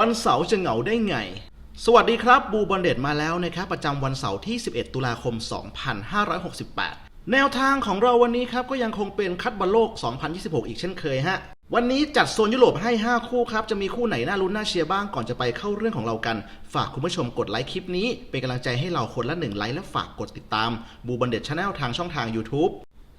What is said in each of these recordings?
วันเสาร์จะเหงาได้ไง สวัสดีครับบูบอลเดดมาแล้วนะครับ ประจำวันเสาร์ที่ 11 ตุลาคม 2568 แนวทางของเราวันนี้ครับ ก็ยังคงเป็นคัดบอลโลก 2026 อีกเช่นเคยฮะ วันนี้จัดโซนยุโรปให้ 5 คู่ครับ จะมีคู่ไหนน่าลุ้นน่าเชียร์บ้างก่อนจะไปเข้าเรื่องของเรากัน ฝากคุณผู้ชมกดไลค์คลิปนี้ เป็นกำลังใจให้เราคนละหนึ่งไลค์และฝากกดติดตามบูบอลเดดชาแนลทางช่องทาง YouTube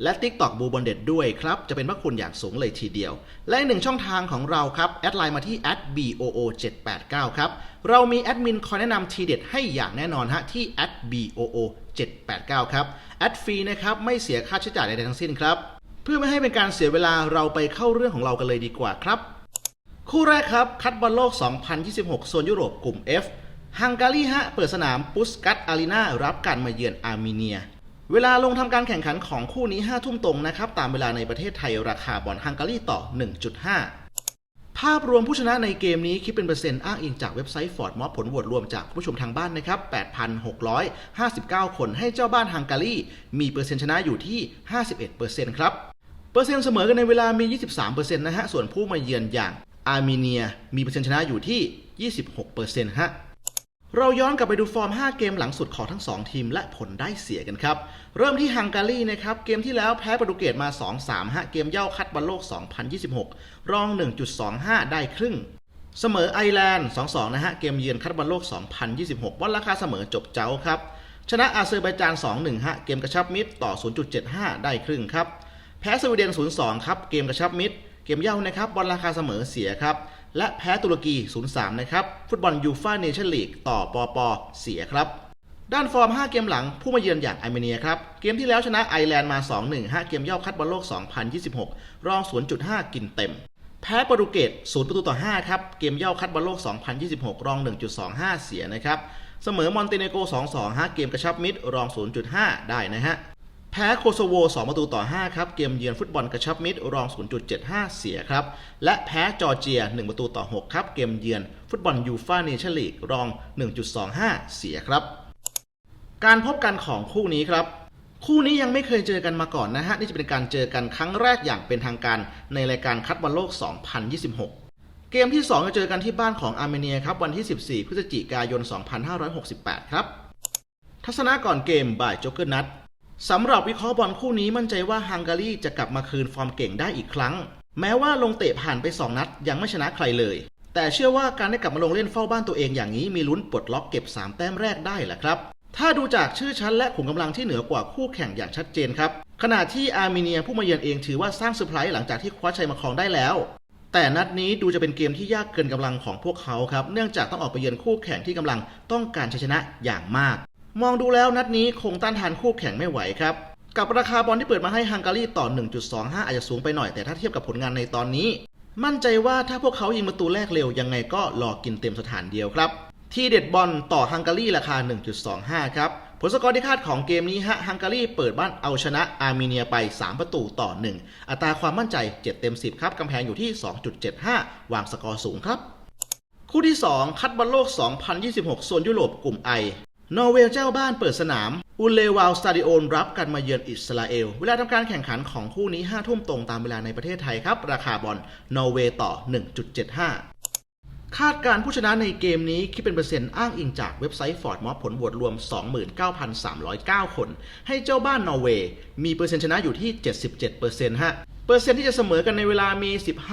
และ TikTok บูบอลเด็ดด้วยครับ จะเป็นพระคุณอย่างสูงเลยทีเดียว และอีกหนึ่งช่องทางของเราครับ แอดไลน์มาที่ @boo789 ครับ เรามีแอดมินคอยแนะนำทีเด็ดให้อย่างแน่นอนฮะที่ @boo789 ครับ แอดฟรีนะครับ ไม่เสียค่าใช้จ่ายใดๆทั้งสิ้นครับ เพื่อไม่ให้เป็นการเสียเวลาเราไปเข้าเรื่องของเรากันเลยดีกว่าครับ คู่แรกครับคัดบอลโลก 2026 โซนยุโรปกลุ่ม F ฮังการีฮะเปิดสนามปุสกัตอารีนารับการมาเยือนอาร์เมเนีย เวลาลงทำการแข่งขันของคู่นี้ 5 ทุ่มตรงนะครับ ตามเวลาในประเทศไทยราคาบอลฮังการีต่อ 1.5 ภาพรวมผู้ชนะในเกมนี้คิดเป็นเปอร์เซ็นต์อ้างอิงจากเว็บไซต์ฟอร์ดมอผลโหวตรวมจากผู้ชมทางบ้านนะครับ 8,659 คนให้เจ้าบ้านฮังการีมีเปอร์เซ็นต์ชนะอยู่ที่ 51%ครับ เปอร์เซ็นต์เสมอกันในเวลามี 23%นะฮะ ส่วนผู้มาเยือนอย่างอาร์เมเนียมีเปอร์เซ็นต์ชนะอยู่ที่ 26%ฮะ เราย้อนกลับไปดูฟอร์ม 5 เกมหลังสุดของทั้ง 2 ทีมและผลได้เสียกันครับ เริ่มที่ฮังการีนะครับ เกมที่แล้วแพ้โปรตุเกสมา 2-3ฮะเกมเย่าคัดบอลโลก 2026 รอง 1.25 ได้ครึ่ง เสมอไอร์แลนด์ 2-2 นะฮะ เกมเยือนคัดบอลโลก 2026 วันราคาเสมอจบเจ้าครับ ชนะอาเซอร์ไบจาน 2-1 ฮะ เกมกระชับมิตรต่อ 0.75 ได้ครึ่งครับ แพ้สวีเดน 0-2 ครับ เกมกระชับมิตร เกมเย่านะครับบอลราคาเสมอเสียครับ และแพ้ตุรกี 0-3 นะครับ ฟุตบอลยูฟ่าเนชั่นลีกต่อปอปอเสียครับ ด้านฟอร์ม 5 เกมหลังผู้มาเยือนอย่างอาร์เมเนียครับ เกมที่แล้วชนะไอร์แลนด์มา 2-1 5 เกมเย่าคัดบอลโลก 2026 รอง 0.5 กินเต็ม แพ้โปรตุเกส 0 ประตูต่อ 5 ครับ เกมเย่าคัดบอลโลก 2026 รอง 1.25 เสียนะครับ เสมอมอนเตเนโก 2-2 5 เกมกระชับมิตรรอง 0.5 ได้นะฮะ แพ้โคโซโว 2 ประตูต่อ 5 ครับ เกมเยือนฟุตบอลกระชับมิตรรอง 0.75 เสียครับ และแพ้จอร์เจีย 1 ประตูต่อ 6 ครับ เกมเยือนฟุตบอลยูฟ่าเนชั่นลีกรอง 1.25 เสียครับ การพบกันของคู่นี้ครับ คู่นี้ยังไม่เคยเจอกันมาก่อนนะฮะ นี่จะเป็นการเจอกันครั้งแรกอย่างเป็นทางการในรายการคัดบอลโลก 2026เกมที่ 2 จะเจอกันที่บ้านของอาร์เมเนียครับ วันที่ 14 พฤศจิกายน 2568 ครับ ทัศนะก่อนเกมบ่ายโจ๊กเกอร์นัด สำหรับวิเคราะห์บอลคู่นี้มั่นใจว่าฮังการีจะกลับมาคืนฟอร์มเก่งได้อีกครั้ง แม้ว่าลงเตะผ่านไป 2 นัดยังไม่ชนะใครเลย แต่เชื่อว่าการได้กลับมาลงเล่นเฝ้าบ้านตัวเองอย่างนี้มีลุ้นปลดล็อกเก็บ 3 แต้มแรกได้แหละครับ ถ้าดูจากชื่อชั้นและขุมกำลังที่เหนือกว่าคู่แข่งอย่างชัดเจนครับ ขณะที่อาร์เมเนียผู้มาเยือนเองถือว่าสร้างเซอร์ไพรส์หลังจากที่คว้าชัยมาครองได้แล้ว แต่นัดนี้ดูจะเป็นเกมที่ยากเกินกำลังของพวกเขาครับ เนื่องจากต้องออกไปเยือนคู่แข่งที่กำลังต้องการชัยชนะอย่างมาก มองดูแล้วนัดนี้คงต้านทานคู่แข่งไม่ไหวครับ กับราคาบอลที่เปิดมาให้ฮังการีต่อ 1.25 อาจจะสูงไปหน่อยแต่ถ้าเทียบกับผลงานในตอนนี้ มั่นใจว่าถ้าพวกเขายิงประตูแรกเร็วยังไงก็รอกินเต็มสถานเดียวครับ ที่เด็ดบอลต่อฮังการีราคา 1.25 ครับผลสกอร์ที่คาดของเกมนี้ฮะฮังการีเปิดบ้านเอาชนะอาร์เมเนียไป 3 ประตูต่อ 1 อัตราความมั่นใจ 7 เต็ม 10 ครับกำแพงอยู่ที่ 2.75 วางสกอร์สูงครับ คู่ที่ 2 คัดบอลโลก 2026 โซนยุโรปกลุ่มไอ นอร์เวย์เจ้าบ้านเปิดสนาม อุลเลวาลสตาดิโอนรับกันมาเยือนอิสราเอล เวลาทำการแข่งขันของคู่นี้ 5 ทุ่มตรงตามเวลาในประเทศไทยครับ ราคาบอลนอร์เวย์ต่อ 1.75 คาดการ์ผู้ชนะในเกมนี้คิดเป็นเปอร์เซ็นต์อ้างอิงจากเว็บไซต์ฟอร์ดมอผลโหวตรวม 29,309 คน ให้เจ้าบ้านนอร์เวย์มีเปอร์เซ็นต์ชนะอยู่ที่ 77%ฮะเปอร์เซ็นต์ที่จะเสมอกันในเวลามี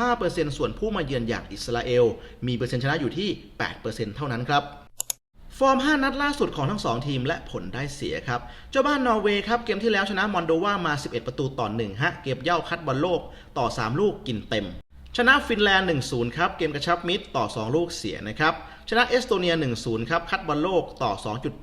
15%ส่วนผู้มาเยือนอย่างอิสราเอล มีเปอร์เซ็นต์ชนะอยู่ที่ 8%เท่านั้นครับ ฟอร์ม 5 นัดล่าสุดของทั้ง 2 ทีมและผลได้เสียครับ เจ้าบ้านนอร์เวย์ครับเกมที่แล้วชนะมอนโดวามา 11 ประตูต่อ 1 ฮะ เก็บเย่าคัดบอลโลกต่อ 3 ลูกกินเต็ม ชนะฟินแลนด์ 1-0 ครับ เกมกระชับมิตรต่อ 2 ลูกเสียนะครับ ชนะเอสโตเนีย 1-0 ครับ คัดบอลโลกต่อ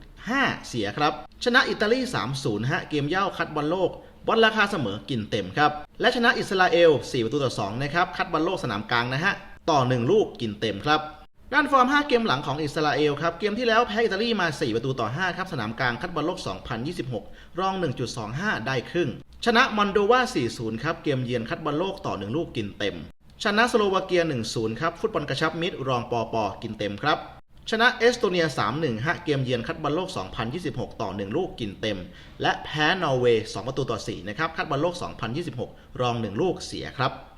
2.5 เสียครับ ชนะอิตาลี 3-0 ฮะ เกมเย่าคัดบอลโลกบอลราคาเสมอกินเต็มครับ และชนะอิสราเอล 4 ประตูต่อ 2 นะครับ คัดบอลโลกสนามกลางนะฮะ ต่อ 1 ลูกกินเต็มครับ ด้านฟอร์ม 5 เกมหลังของอิสราเอลครับ เกมที่แล้วแพ้อิตาลีมา 4 ประตูต่อ 5 ครับ สนามกลางคัดบอลโลก 2026 รอง 1.25 ได้ครึ่ง ชนะมอนโดวา 4-0 ครับ เกมเยือนคัดบอลโลกต่อ 1 ลูกกินเต็ม ชนะสโลวาเกีย 1-0 ครับ ฟุตบอลกระชับมิตรรองปอปอกินเต็มครับ ชนะเอสโตเนีย 3-1ฮะเกมเยือนคัดบอลโลก 2026 ต่อ 1 ลูกกินเต็ม และแพ้นอร์เวย์ 2 ประตูต่อ 4 นะครับ คัดบอลโลก 2026 รอง 1 ลูกเสียครับ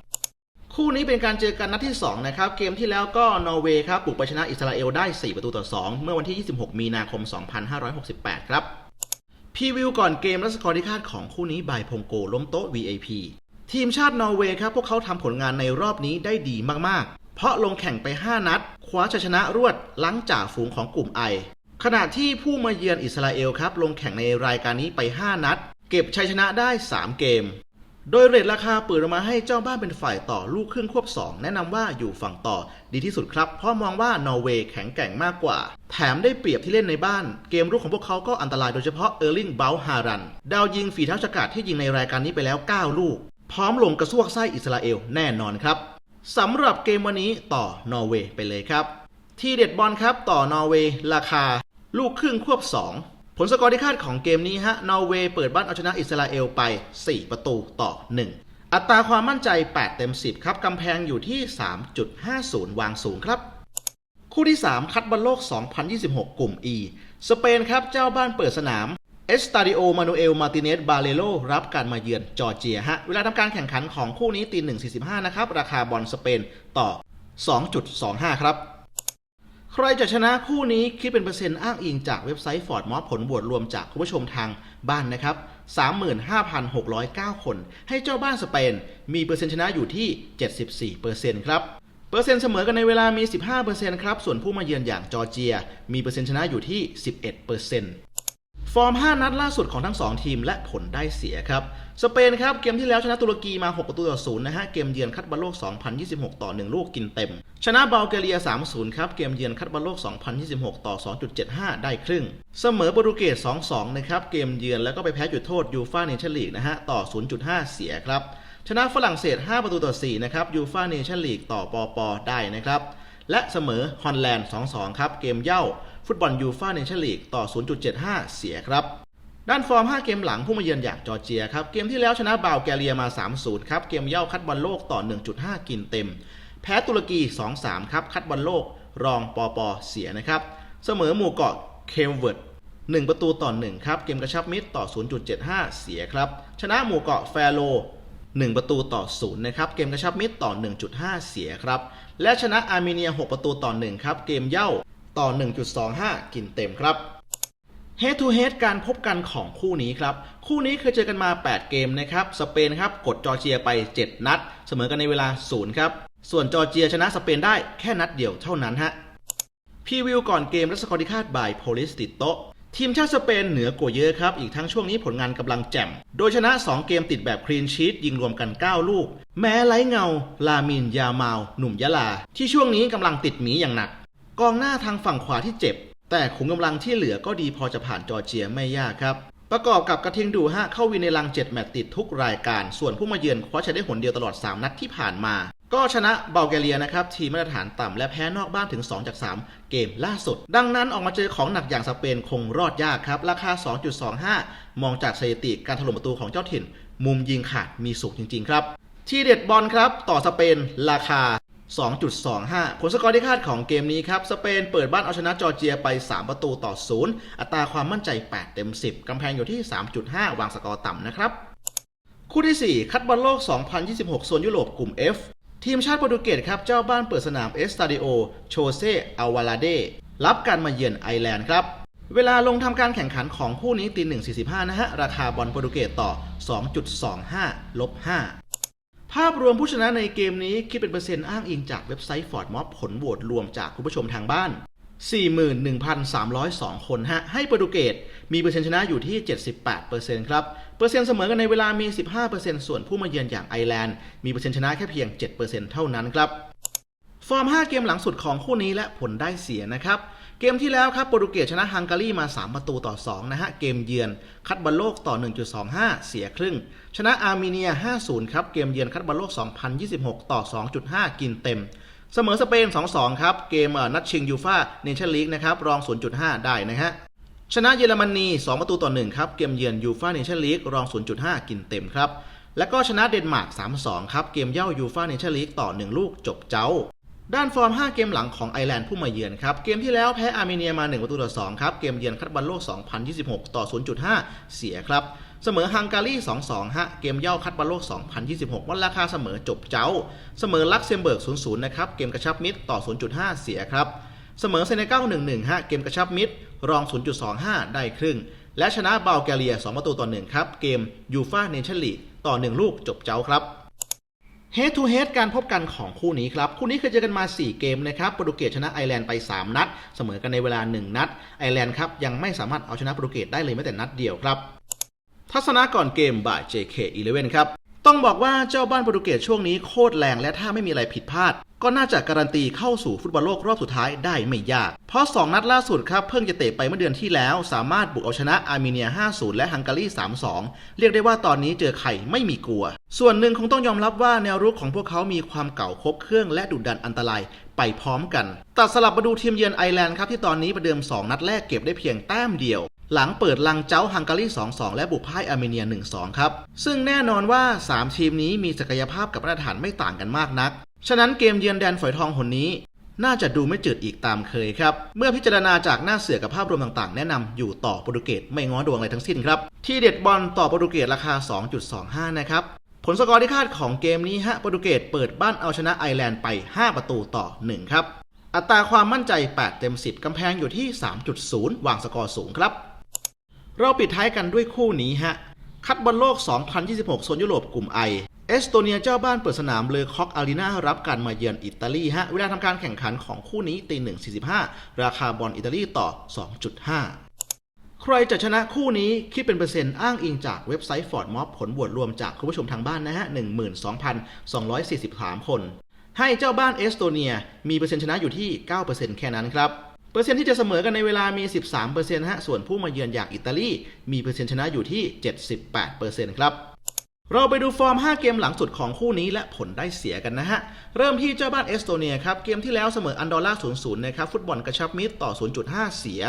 คู่นี้เป็นการเจอกันนัดที่ 2 นะครับ เกมที่แล้วก็นอร์เวย์ครับบุกไปชนะอิสราเอลได้ 4 ประตูต่อ 2 เมื่อวันที่ 26 มีนาคม 2568 ครับพีวิวก่อนเกมและสกอร์ที่คาดของคู่นี้บายพงโกล้มโต๊ะ VIP ทีมชาตินอร์เวย์ครับ พวกเขาทำผลงานในรอบนี้ได้ดีมาก ๆ เพราะลงแข่งไป 5 นัด คว้าชัยชนะรวดหลังจ่าฝูงของกลุ่มไอ ขณะที่ผู้มาเยือนอิสราเอลครับลงแข่งในรายการนี้ไป 5 นัด เก็บชัยชนะได้ 3 เกม โดยเรทราคาเปิดออกมาให้เจ้าบ้านเป็นฝ่ายต่อลูกครึ่งควบ 2 แนะนำว่าอยู่ฝั่งต่อดีที่สุดครับ เพราะมองว่านอร์เวย์แข็งแกร่งมากกว่า แถมได้เปรียบที่เล่นในบ้าน เกมรุกของพวกเขาก็อันตรายโดยเฉพาะเออร์ลิงเบลฮารัน ดาวยิงฝีเท้าฉกาจที่ยิงในรายการนี้ไปแล้ว 9 ลูก พร้อมลงกระซวกไส้อิสราเอลแน่นอนครับสำหรับเกมวันนี้ต่อนอร์เวย์ไปเลยครับ ที่เด็ดบอลครับต่อนอร์เวย์ราคา ลูกครึ่งควบ 2 ผลสกอร์ที่คาดของเกมนี้ฮะ นอร์เวย์เปิดบ้านเอาชนะอิสราเอลไป 4 ประตูต่อ 1 อัตราความมั่นใจ 8 เต็ม 10 ครับ กำแพงอยู่ที่ 3.50 วางสูงครับ คู่ที่ 3 คัดบอลโลก 2026 กลุ่ม E สเปนครับ เจ้าบ้านเปิดสนาม เอสตาดิโอ มานูเอล มาติเนส บาเลโล รับการมาเยือนจอร์เจียฮะ เวลาทำการแข่งขันของคู่นี้ตี1.45 นะครับ ราคาบอลสเปนต่อ 2.25 ครับ ใครจะชนะคู่นี้คิดเป็นเปอร์เซ็นต์อ้างอิงจากเว็บไซต์ฟอร์ดมอผลบวชรวมจากคุณผู้ชมทางบ้านนะครับ 35,609 คน ให้เจ้าบ้านสเปน มีเปอร์เซ็นต์ชนะอยู่ที่ 74%ครับ เปอร์เซ็นต์เสมอกันในเวลามี 15%ครับ ส่วนผู้มาเยือนอย่างจอร์เจีย มีเปอร์เซ็นต์ชนะอยู่ที่ 11%ฟอร์ม 5 นัดล่าสุดของทั้ง 2 ทีมและผลได้เสียครับ สเปนครับเกมที่แล้วชนะตุรกีมา 6 ประตูต่อ0นะฮะเกมเยือนคัดบอลโลก 2026 ต่อ 1 ลูกกินเต็ม ชนะบัลแกเรีย 3-0 ครับเกมเยือนคัดบอลโลก 2026 ต่อ 2.75 ได้ครึ่ง เสมอโปรตุเกส 2-2 นะครับเกมเยือนแล้วก็ไปแพ้จุดโทษยูฟ่าเนชั่นลีกนะฮะต่อ 0.5 เสียครับชนะฝรั่งเศส 5 ประตูต่อ 4 นะครับยูฟ่าเนชั่นลีกต่อปอปอได้นะครับและเสมอฮอลแลนด์ 2-2 ครับเกมเย่าฟุตบอลยูฟ่าเนชั่นลีกต่อ 0.75 เสียครับ ด้านฟอร์ม 5 เกมหลังผู้มาเยือนอย่างจอร์เจียครับ เกมที่แล้วชนะบาลแกเรียมา 3-0 ครับ เกมเย่าคัดบอลโลกต่อ 1.5 กินเต็ม แพ้ตุรกี 2-3 ครับ คัดบอลโลก รองปอปอเสียนะครับ เสมอหมู่เกาะเคมเวิร์ด1 ประตูต่อ 1 ครับ เกมกระชับมิตรต่อ 0.75 เสียครับ ชนะหมู่เกาะแฟโร1 ประตูต่อ 0 นะครับ เกมกระชับมิตรต่อ 1.5 เสียครับ และชนะอาร์เมเนีย 6 ประตูต่อ 1 ครับ เกมเย่าต่อ 1.25 กินเต็มครับ Head to Head การพบกันของคู่นี้ครับ คู่นี้เคยเจอกันมา 8 เกมนะครับ สเปนครับกดจอร์เจียไป 7 นัด เสมอกันในเวลา 0 ครับ ส่วนจอร์เจียชนะสเปนได้แค่นัดเดียวเท่านั้นฮะพรีวิวก่อนเกมและสกอร์ที่คาดบายโพลิสติโตทีมชาติสเปนเหนือกว่าเยอะครับ อีกทั้งช่วงนี้ผลงานกำลังแจ่ม โดยชนะ 2 เกมติดแบบคลีนชีตยิงรวมกัน 9 ลูก แม้ไร้เงา ลามินยามาวหนุ่มยะลา ที่ช่วงนี้กำลังติดหมีอย่างหนัก กองหน้าทางฝั่งขวาที่เจ็บ แต่ขุมกำลังที่เหลือก็ดีพอจะผ่านจอร์เจียไม่ยากครับ ประกอบกับกระทิงดูฮะเข้าวินในลัง 7 แมตช์ติดทุกรายการ ส่วนผู้มาเยือนคว้าชัยได้หนเดียวตลอด 3 นัดที่ผ่านมา ก็ชนะเบลแกเรียนะครับ ทีมมาตรฐานต่ำและแพ้นอกบ้านถึง 2 จาก 3 เกมล่าสุด ดังนั้นออกมาเจอของหนักอย่างสเปนคงรอดยากครับ ราคา 2.25 มองจากสถิติการถล่มประตูของเจ้าถิ่น มุมยิงขาดมีสูงจริง ๆ ครับ ที่เด็ดบอลครับต่อสเปนราคา 2.25 ผลสกอร์ที่คาดของเกมนี้ครับ สเปนเปิดบ้านเอาชนะจอร์เจียไป 3 ประตูต่อ 0 อัตราความมั่นใจ 8 เต็ม 10 กำแพงอยู่ที่ 3.5 วางสกอร์ต่ำนะครับ คู่ที่ 4 คัดบอลโลก 2026 โซนยุโรปกลุ่ม F ทีมชาติโปรตุเกสครับเจ้าบ้านเปิดสนามเอสตาดิโอโชเซอาวาลาเดรับการมาเยือนไอร์แลนด์ครับ เวลาลงทำการแข่งขันของคู่นี้ตี1.45 นะฮะ ราคาบอลโปรตุเกสต่อ 2.25 ลบ 5 ภาพรวมผู้ชนะในเกมนี้คิดเป็นเปอร์เซ็นต์อ้างอิงจากเว็บไซต์ฟอร์ดม็อบผลโหวตรวมจากคุณผู้ชมทางบ้าน 41,302 คนฮะ ให้โปรตุเกสมีเปอร์เซ็นต์ชนะอยู่ที่ 78%ครับ เปอร์เซ็นต์เสมอกันในเวลามี 15%ส่วนผู้มาเยือนอย่างไอร์แลนด์ มีเปอร์เซ็นต์ชนะแค่เพียง 7%เท่านั้นครับ ฟอร์ม 5 เกมหลังสุดของคู่นี้และผลได้เสียนะครับ เกมที่แล้วครับโปรตุเกสชนะฮังการีมา 3 ประตูต่อ 2 นะฮะ เกมเยือนคัดบอลโลกต่อ 1.25 เสียครึ่ง ชนะอาร์เมเนีย 5-0 ครับ เกมเยือนคัดบอลโลก 2026 ต่อ 2.5 กินเต็ม เสมอสเปน 2-2 ครับ เกมนัดชิงยูฟ่าเนชั่นลีกนะครับ รอง 0.5 ได้นะฮะ ชนะเยอรมนี 2 ประตูต่อ 1 ครับ เกมเยือนยูฟ่าเนชั่นลีกรอง 0.5 กินเต็มครับ แล้วก็ชนะเดนมาร์ก 3-2 ครับ เกมเย่ายูฟ่าเนชั่นลีกต่อ 1 ลูกจบเจ้า ด้านฟอร์ม 5 เกมหลังของไอร์แลนด์ผู้มาเยือนครับ เกมที่แล้วแพ้อาร์เมเนียมา 1 ประตูต่อ 2 ครับ เกมเยือนคัดบอลโลก 2026 ต่อ 0.5 เสียครับ เสมอฮังการี 2-2 ฮะ เกมเย่าคัดบอลโลก 2026 วันราคาเสมอจบเจ้า เสมอลักเซมเบิร์ก 0-0 นะครับ เกมกระชับมิตรต่อ 0.5 เสียครับ เสมอเซเนกัล 1-1 ฮะ เกมกระชับมิตรรอง 0.25 ได้ครึ่ง และชนะบัลแกเรีย 2 ประตูต่อ 1 ครับ เกมยูฟาเนชั่นลีกต่อ 1 ลูกจบเจ้าครับ Head to Head การพบกันของคู่นี้ครับ คู่นี้เคยเจอกันมา 4 เกมนะครับโปรตุเกสชนะไอร์แลนด์ไป 3 นัด เสมอกันในเวลา 1 นัด ไอร์แลนด์ครับยังไม่สามารถเอาชนะโปรตุเกสได้เลยแม้แต่นัดเดียวครับ ทัศนะก่อนเกมบ่าย JK11 ครับ ต้องบอกว่าเจ้าบ้านโปรตุเกสช่วงนี้โคตรแรงและถ้าไม่มีอะไรผิดพลาด ก็น่าจะการันตีเข้าสู่ฟุตบอลโลกรอบสุดท้ายได้ไม่ยาก เพราะ 2 นัดล่าสุดครับ เพิ่งจะเตะไปเมื่อเดือนที่แล้ว สามารถบุกเอาชนะอาร์เมเนีย 5-0 และฮังการี 3-2 เรียกได้ว่าตอนนี้เจอใครไม่มีกลัว ส่วนหนึ่งคงต้องยอมรับว่าแนวรุกของพวกเขามีความเก่าครบเครื่องและดุดันอันตรายไปพร้อมกัน ตัดสลับมาดูทีมเยือนไอร์แลนด์ครับที่ตอนนี้ประเดิม 2 นัดแรกเก็บได้เพียงแต้มเดียว หลังเปิดลังเจ้าฮังการี 2-2 และบุกพ่ายอาร์เมเนีย 1-2 ครับ ซึ่งแน่นอนว่า 3 ทีมนี้มีศักยภาพกับมาตรฐานไม่ต่างกันมากนัก ฉะนั้นเกมเยือนแดนฝอยทองหนนี้ น่าจะดูไม่จืดอีกตามเคยครับ เมื่อพิจารณาจากหน้าเสือกับภาพรวมต่างๆ แนะนำอยู่ต่อโปรตุเกสไม่ง้อดวงอะไรทั้งสิ้นครับ ที่เด็ดบอลต่อโปรตุเกสราคา 2.25 นะครับ ผลสกอร์ที่คาดของเกมนี้ฮะโปรตุเกสเปิดบ้านเอาชนะไอร์แลนด์ไป 5 ประตูต่อ 1 ครับ อัตราความมั่นใจ 8 เต็ม 10กำแพงอยู่ที่ 3.0 วางสกอร์สูงครับ เราปิดท้ายกันด้วยคู่นี้ฮะ คัดบอลโลก 2026 โซนยุโรปกลุ่มไอเอสโตเนียเจ้าบ้านเปิดสนามเลอคอกอารีนารับการมาเยือนอิตาลีฮะ เวลาทำการแข่งขันของคู่นี้ตี1.45 ราคาบอลอิตาลีต่อ 2.5 ใครจะชนะคู่นี้คิดเป็นเปอร์เซ็นต์อ้างอิงจากเว็บไซต์ฟอร์ดม็อบผลบวชรวมจากคุณผู้ชมทางบ้านนะฮะ 12,243 คน ให้เจ้าบ้านเอสโตเนียมีเปอร์เซ็นต์ชนะอยู่ที่ 9%แค่นั้นครับ เปอร์เซ็นต์ที่จะเสมอกันในเวลามี 13%ฮะ ส่วนผู้มาเยือนอย่างอิตาลี มีเปอร์เซ็นต์ชนะอยู่ที่ 78%ครับ เราไปดูฟอร์ม 5 เกมหลังสุดของคู่นี้และผลได้เสียกันนะฮะ เริ่มที่เจ้าบ้านเอสโตเนียครับ เกมที่แล้วเสมออันดอร่า 0-0 นะครับ ฟุตบอลกระชับมิตรต่อ 0.5 เสีย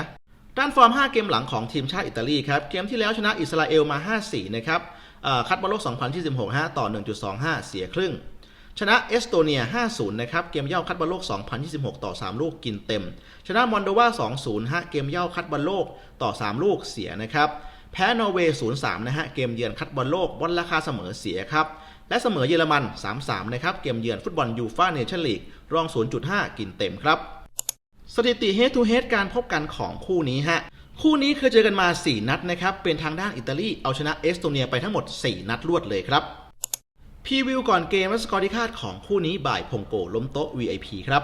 ด้านฟอร์ม 5 เกมหลังของทีมชาติอิตาลีครับ เกมที่แล้วชนะอิสราเอลมา 5-4 นะครับคัดบอลโลก 2026ฮะต่อ 1.25 เสียครึ่ง ชนะเอสโตเนีย 5-0 นะครับ เกมเย่าคัดบอลโลก 2026 ต่อ 3 ลูกกินเต็ม ชนะมอนโดวา 2-0 ฮะ เกมเย่าคัดบอลโลกต่อ 3 ลูกเสียนะครับ แพ้นอร์เวย์ 0-3 นะฮะ เกมเยือนคัดบอลโลกบอลราคาเสมอเสียครับ และเสมอเยอรมัน 3-3 นะครับ เกมเยือนฟุตบอลยูฟ่าเนชั่นลีกรอง 0.5 กินเต็มครับ สถิติ head to head การพบกันของคู่นี้ฮะคู่นี้เคยเจอกันมา 4 นัดนะครับ เป็นทางด้านอิตาลีเอาชนะเอสโตเนียไปทั้งหมด 4 นัดรวดเลยครับ พีวิวก่อนเกมและสกอร์ที่คาดของคู่นี้บ่ายพงโกล้มโต๊ะ VIP ครับ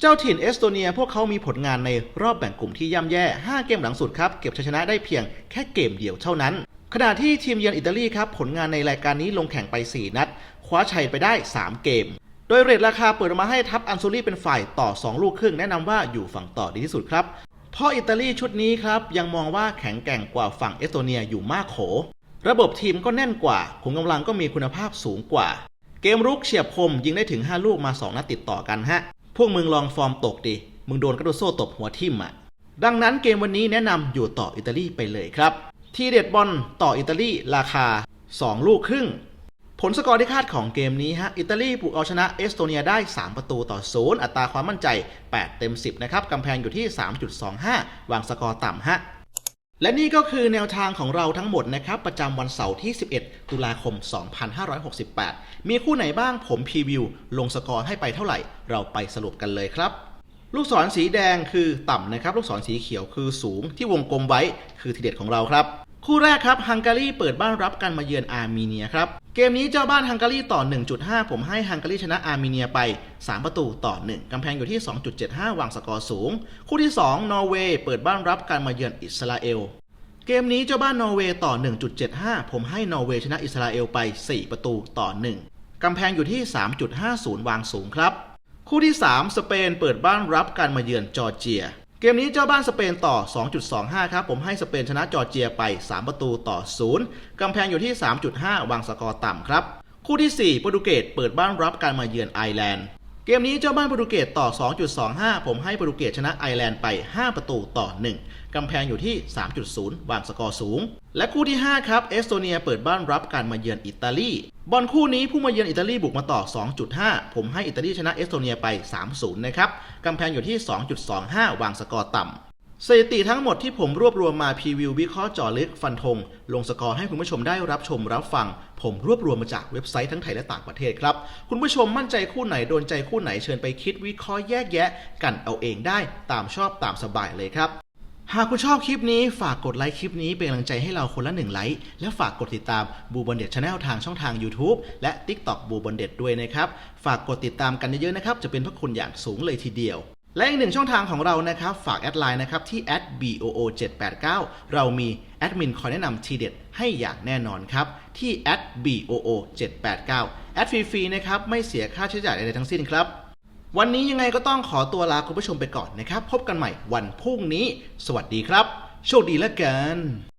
เจ้าถิ่นเอสโตเนียพวกเขามีผลงานในรอบแบ่งกลุ่มที่ย่ำแย่ 5 เกมหลังสุดครับ เก็บชัยชนะได้เพียงแค่เกมเดียวเท่านั้น ขณะที่ทีมเยือนอิตาลีครับ ผลงานในรายการนี้ลงแข่งไป 4 นัด คว้าชัยไปได้ 3 เกม โดยเรทราคาเปิดมาให้ทัพอันโซลี่เป็นฝ่ายต่อ 2 ลูกครึ่งแนะนำว่าอยู่ฝั่งต่อดีที่สุดครับ เพราะอิตาลีชุดนี้ครับยังมองว่าแข็งแกร่งกว่าฝั่งเอสโตเนียอยู่มากโข ระบบทีมก็แน่นกว่าขุมกำลังก็มีคุณภาพสูงกว่า เกมรุกเฉียบคมยิงได้ถึง 5 ลูกมา 2 นัดติดต่อกันฮะ พวกมึงลองฟอร์มตกดิ มึงโดนกระโดดโซ่ตบหัวทิ่มอะ ดังนั้นเกมวันนี้แนะนำอยู่ต่ออิตาลีไปเลยครับ ทีเด็ดบอลต่ออิตาลีราคา 2 ลูกครึ่ง ผลสกอร์ที่คาดของเกมนี้ฮะ อิตาลีบุกเอาชนะเอสโตเนียได้ 3 ประตูต่อ0อัตราความมั่นใจ 8 เต็ม 10 นะครับกำแพงอยู่ที่ 3.25 วางสกอร์ต่ำฮะ และนี่ก็คือแนวทางของเราทั้งหมดนะครับ ประจำวันเสาร์ที่ 11 ตุลาคม 2568 มีคู่ไหนบ้างผมพรีวิว ลงสกอร์ให้ไปเท่าไหร่ เราไปสรุปกันเลยครับ ลูกศรสีแดงคือต่ำนะครับ ลูกศรสีเขียวคือสูงที่วงกลมไว้คือทีเด็ดของเราครับ คู่แรกครับฮังการีเปิดบ้านรับการมาเยือนอาร์เมเนียครับ เกมนี้เจ้าบ้านฮังการีต่อ 1.5 ผมให้ฮังการีชนะอาร์เมเนียไป 3 ประตูต่อ 1 กำแพงอยู่ที่ 2.75 วางสกอร์สูง คู่ที่ 2 นอร์เวย์เปิดบ้านรับการมาเยือนอิสราเอล เกมนี้เจ้าบ้านนอร์เวย์ต่อ 1.75 ผมให้นอร์เวย์ชนะอิสราเอลไป 4 ประตูต่อ 1 กำแพงอยู่ที่ 3.50 วางสูงครับ คู่ที่ 3 สเปนเปิดบ้านรับการมาเยือนจอร์เจีย เกมนี้เจ้าบ้านสเปนต่อ 2.25 ครับ ผมให้สเปนชนะจอร์เจียไป 3 ประตูต่อ 0 กำแพงอยู่ที่ 3.5 วางสกอร์ต่ำครับ คู่ที่ 4 โปรตุเกสเปิดบ้านรับการมาเยือนไอร์แลนด์ กมนี้เจ้าบ้านโปรตุเกสต่อ 2.25 ผมให้โปรตุเกสชนะไอร์แลนด์ไป 5 ประตูต่อ 1 กำแพงอยู่ที่ 3.0 วางสกอร์สูง และคู่ที่ 5 ครับ เอสโตเนียเปิดบ้านรับการมาเยือนอิตาลี บอลคู่นี้ผู้มาเยือนอิตาลีบุกมาต่อ 2.5 ผมให้อิตาลีชนะเอสโตเนียไป 3-0 นะครับ กำแพงอยู่ที่ 2.25 วางสกอร์ต่ำ สถิติทั้งหมดที่ผมรวบรวมมาพรีวิววิเคราะห์เจาะลึกฟันธงลงสกอร์ให้คุณผู้ชมได้รับชมรับฟัง ผมรวบรวมมาจากเว็บไซต์ทั้งไทยและต่างประเทศครับ คุณผู้ชมมั่นใจคู่ไหนโดนใจคู่ไหนเชิญไปคิดวิเคราะห์แยกแยะ กันเอาเองได้ตามชอบตามสบายเลยครับ หากคุณชอบคลิปนี้ฝากกดไลค์คลิปนี้เป็นกำลังใจให้เราคนละหนึ่งไลค์และฝากกดติดตามบูบอลเด็ดชาแนลทางช่องทาง YouTube และ TikTok บูบอลเด็ดด้วยนะครับฝากกดติดตามกันเยอะๆนะครับจะเป็นพระคุณอย่างสูงเลยทีเดียว และอีกหนึ่งช่องทางของเรานะครับ ฝากแอดไลน์นะครับที่ @boo789 เรามีแอดมินคอยแนะนำทีเด็ดให้อย่างแน่นอนครับ ที่ @boo789 แอดฟรีๆนะครับ ไม่เสียค่าใช้จ่ายใดๆทั้งสิ้นครับ วันนี้ยังไงก็ต้องขอตัวลาคุณผู้ชมไปก่อนนะครับ พบกันใหม่วันพรุ่งนี้ สวัสดีครับ โชคดีแล้วกัน